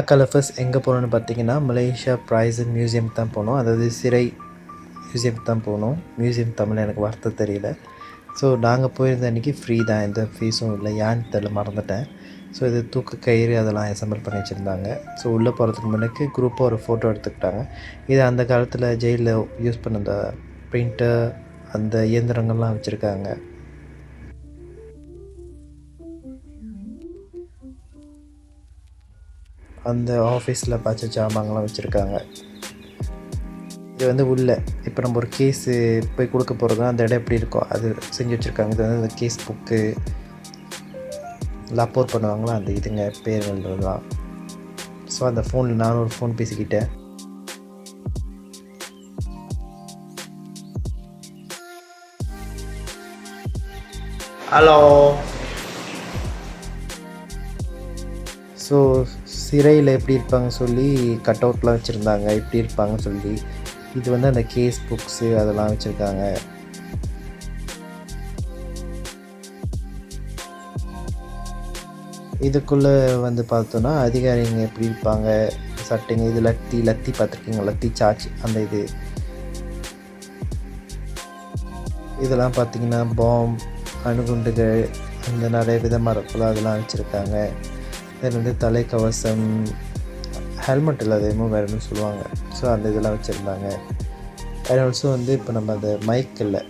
மலாக்கால first எங்கே போனோம்னு பார்த்தீங்கன்னா மலேசியா ப்ரைஸன் மியூசியம் தான் போனோம். அதாவது சிறை மியூசியம் தான் போனோம். மியூசியம் தமிழ் எனக்கு வார்த்தை தெரியல. ஸோ நாங்கள் போயிருந்த அன்றைக்கி ஃப்ரீ தான். எந்த ஃபீஸும் இல்லை. ஏன்னு தெரியல. மறந்துட்டேன். ஸோ இது தூக்கு கயிறு அதெல்லாம் அசம்பிள் பண்ணி வச்சுருந்தாங்க. ஸோ உள்ளே போகிறதுக்கு முன்னாடி குரூப்பாக ஒரு ஃபோட்டோ எடுத்துக்கிட்டாங்க. இது அந்த காலத்தில் ஜெயிலில் யூஸ் பண்ண அந்த பிரிண்டர் அந்த இயந்திரங்கள்லாம் வச்சுருக்காங்க. அந்த ஆஃபீஸில் பச்சை ஜாமான்லாம் வச்சுருக்காங்க. இது வந்து உள்ள. இப்போ நம்ம ஒரு கேஸு போய் கொடுக்க போகிறது அந்த இடம் எப்படி இருக்கோ அது செஞ்சு வச்சுருக்காங்க. இது வந்து அந்த கேஸ் புக்கு லப்போர் பண்ணுவாங்களா? அந்த இதுங்க பேர்கள்லாம். ஸோ அந்த ஃபோனில் நானும் ஒரு ஃபோன் பேசிக்கிட்டேன். ஹலோ ஸோ சிறையில் எப்படி இருப்பாங்க சொல்லி கட் அவுட்லாம் வச்சுருந்தாங்க. எப்படி இருப்பாங்க சொல்லி. இது வந்து அந்த கேஸ் புக்ஸு அதெல்லாம் வச்சுருக்காங்க. இதுக்குள்ளே வந்து பார்த்தோன்னா அதிகாரிங்க எப்படி இருப்பாங்க? சட்டைங்க இது லத்தி லத்தி பார்த்துருக்கீங்க லத்தி சார்ஜ் அந்த இது. இதெல்லாம் பார்த்தீங்கன்னா பாம் அணுகுண்டுகள் அந்த நிறைய விதமாக இருக்குல்ல அதெல்லாம் வச்சுருக்காங்க. தென் வந்து தலைக்கவசம் ஹெல்மெட் இல்லாத அது சொல்லுவாங்க. ஸோ அந்த இதெல்லாம் வச்சுருந்தாங்க. அண்ட் ஆல்சோ வந்து இப்போ நம்ம அந்த மைக் இல்லை.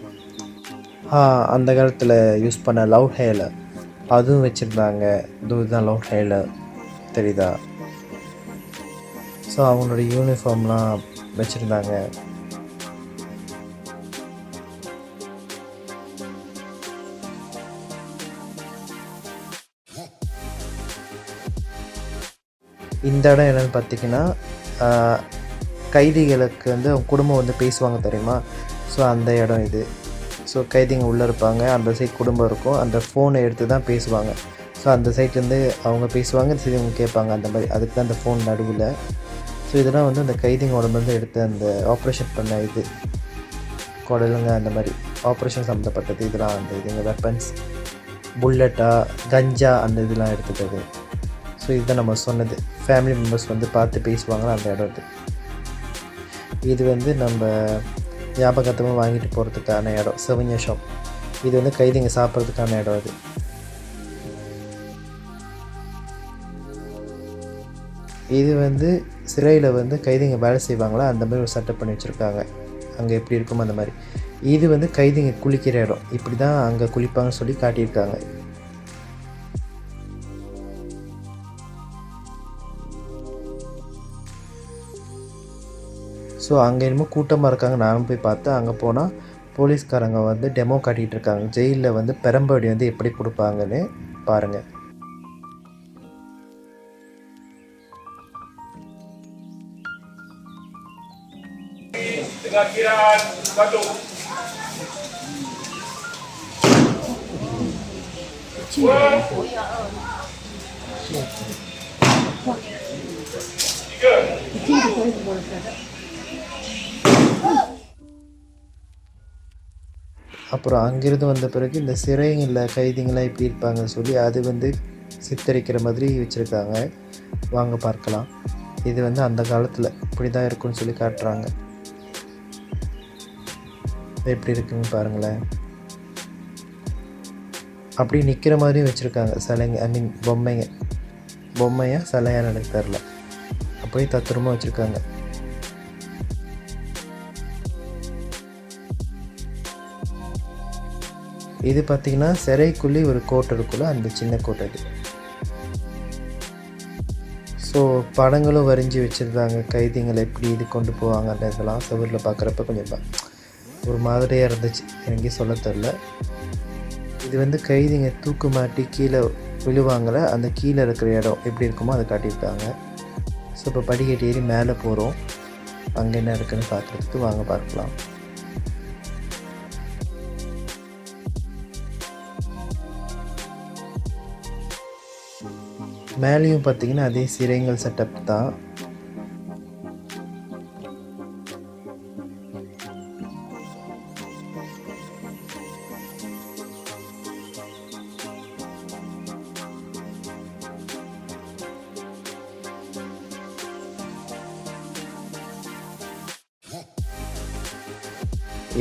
அந்த காலத்தில் யூஸ் பண்ண லவ் ஹேலர் அதுவும் வச்சுருந்தாங்க. இதுதான் லவ் ஹேலர் தெரியுதா? ஸோ அவங்களோட யூனிஃபார்ம்லாம் வச்சுருந்தாங்க. இந்த இடம் என்னென்னு பார்த்தீங்கன்னா கைதிகளுக்கு வந்து அவங்க குடும்பம் வந்து பேசுவாங்க தெரியுமா? ஸோ அந்த இடம் இது. ஸோ கைதிங்க உள்ளே இருப்பாங்க. அந்த சைட் குடும்பம் இருக்கும். அந்த ஃபோனை எடுத்து தான் பேசுவாங்க. ஸோ அந்த சைட்லேருந்து அவங்க பேசுவாங்க. சரி இவங்க கேட்பாங்க அந்த மாதிரி. அதுக்கு தான் அந்த ஃபோன் நடுவில். ஸோ இதெல்லாம் வந்து அந்த கைதிங்க உடம்புலேருந்து எடுத்து அந்த ஆப்ரேஷன் பண்ண இது. குடலுங்க அந்த மாதிரி. ஆப்ரேஷன் சம்மந்தப்பட்டது இதெல்லாம் அந்த இதுங்க வெப்பன்ஸ் புல்லட்டா கஞ்சா அந்த இதெல்லாம் எடுத்துக்கிறது ஸோ இதுதான் நம்ம சொன்னது. ஃபேமிலி மெம்பர்ஸ் வந்து பார்த்து பேசுவாங்களா அந்த இடம் இது இது வந்து நம்ம ஞாபகத்தமாக வாங்கிட்டு போகிறதுக்கான இடம். செவன்யா ஷாப் இது வந்து கைதிங்க சாப்பிட்றதுக்கான இடம் அது. இது வந்து சிறையில் வந்து கைதிங்க வேலை செய்வாங்களா? அந்த மாதிரி ஒரு செட்டப் பண்ணி வச்சுருக்காங்க. அங்கே எப்படி இருக்குமோ அந்த மாதிரி. இது வந்து கைதிங்க குளிக்கிற இடம். இப்படி தான் அங்கே குளிப்பாங்கன்னு சொல்லி காட்டியிருக்காங்க. ஸோ அங்கே என்னமோ கூட்டமாக இருக்காங்க. நானும் போய் பார்த்தேன். அங்கே போனால் போலீஸ்காரங்க வந்து டெமோ காட்டிகிட்டு இருக்காங்க ஜெயிலில் வந்து பெரம்படி வந்து எப்படி கொடுப்பாங்கன்னு பாருங்கள் dengan அப்புறம் அங்கேருந்து வந்த பிறகு இந்த சிறைங்களில் கைதிங்களாம் எப்படி இருப்பாங்கன்னு சொல்லி அது வந்து சித்தரிக்கிற மாதிரி வச்சுருக்காங்க. வாங்க பார்க்கலாம். இது வந்து அந்த காலத்தில் இப்படி தான் இருக்குன்னு சொல்லி காட்டுறாங்க. எப்படி இருக்குன்னு பாருங்களேன். அப்படி நிற்கிற மாதிரியும் வச்சுருக்காங்க. சிலைங்க ஐ மீன் பொம்மைங்க. பொம்மையாக சிலையாக எனக்கு தெரில அப்படியே தத்துரமாக வச்சுருக்காங்க. இது பார்த்தீங்கன்னா சிறைக்குள்ளே ஒரு கோட்டை இருக்குல்ல அந்த சின்ன கோட்டை அது. ஸோ படங்களும் வரைஞ்சி வச்சுருந்தாங்க கைதிங்களை எப்படி இது கொண்டு போவாங்க அந்த இதெல்லாம் செவரில் பார்க்குறப்ப கொஞ்சம் ஒரு மாதிரியாக இருந்துச்சு. எனக்கே சொல்ல தெரில. இது வந்து கைதிங்க தூக்கு மாட்டி கீழே விழுவாங்கள அந்த கீழே இருக்கிற இடம் எப்படி இருக்குமோ அதை காட்டியிருக்காங்க. ஸோ இப்போ படிக்கட்டு ஏறி மேலே போகிறோம் அங்கே என்ன இருக்குன்னு பார்க்குறதுக்கு வாங்க பார்க்கலாம். மேலேயும் பார்த்தீங்கன்னா அதே சிறைங்கள் செட்டப் தான்.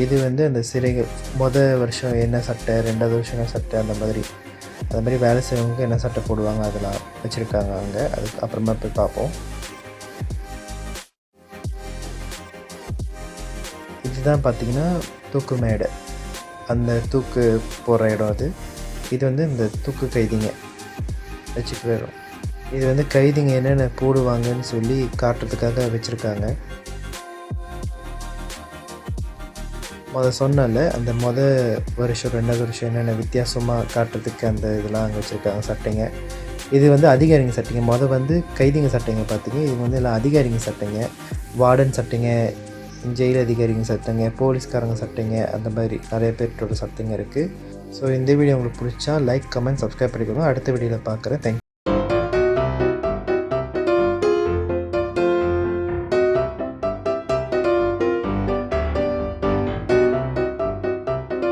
இது வந்து அந்த சிறைகள் முத வருஷம் என்ன சட்டை ரெண்டாவது வருஷம் சட்டை அந்த மாதிரி. அது மாதிரி வேலை செய்கிறவங்க என்ன சட்டை போடுவாங்க அதெல்லாம் வச்சுருக்காங்க அங்கே. அதுக்கு அப்புறமா போய் பார்ப்போம். இதுதான் பார்த்தீங்கன்னா தூக்கு மேடை. அந்த தூக்கு போடுற இடம் அது. இது வந்து இந்த தூக்கு கைதிங்க. வச்சுக்கிற இடம் இது வந்து கைதிங்க என்னென்ன போடுவாங்கன்னு சொல்லி காட்டுறதுக்காக வச்சுருக்காங்க. மொதல் சொன்னல அந்த முத வருஷம் ரெண்டாவது வருஷம் என்னென்ன வித்தியாசமாக காட்டுறதுக்கு அந்த இதெல்லாம் அங்கே வச்சுருக்காங்க சட்டைங்க. இது வந்து அதிகாரிங்க சட்டைங்க. மொதல் வந்து கைதிங்க சட்டைங்க பார்த்தீங்க இது வந்து எல்லாம் அதிகாரிங்க சட்டைங்க. வார்டன் சட்டைங்க ஜெயில் அதிகாரிங்க சட்டைங்க போலீஸ்காரங்க சட்டைங்க அந்த மாதிரி நிறைய பேர்கிட்ட சட்டைங்க இருக்குது ஸோ இந்த வீடியோ உங்களுக்கு பிடிச்சா லைக் கமெண்ட் சப்ஸ்கிரைப் பண்ணிக்கோங்க. அடுத்த வீடியோவில் பார்க்குறேன் தேங்க்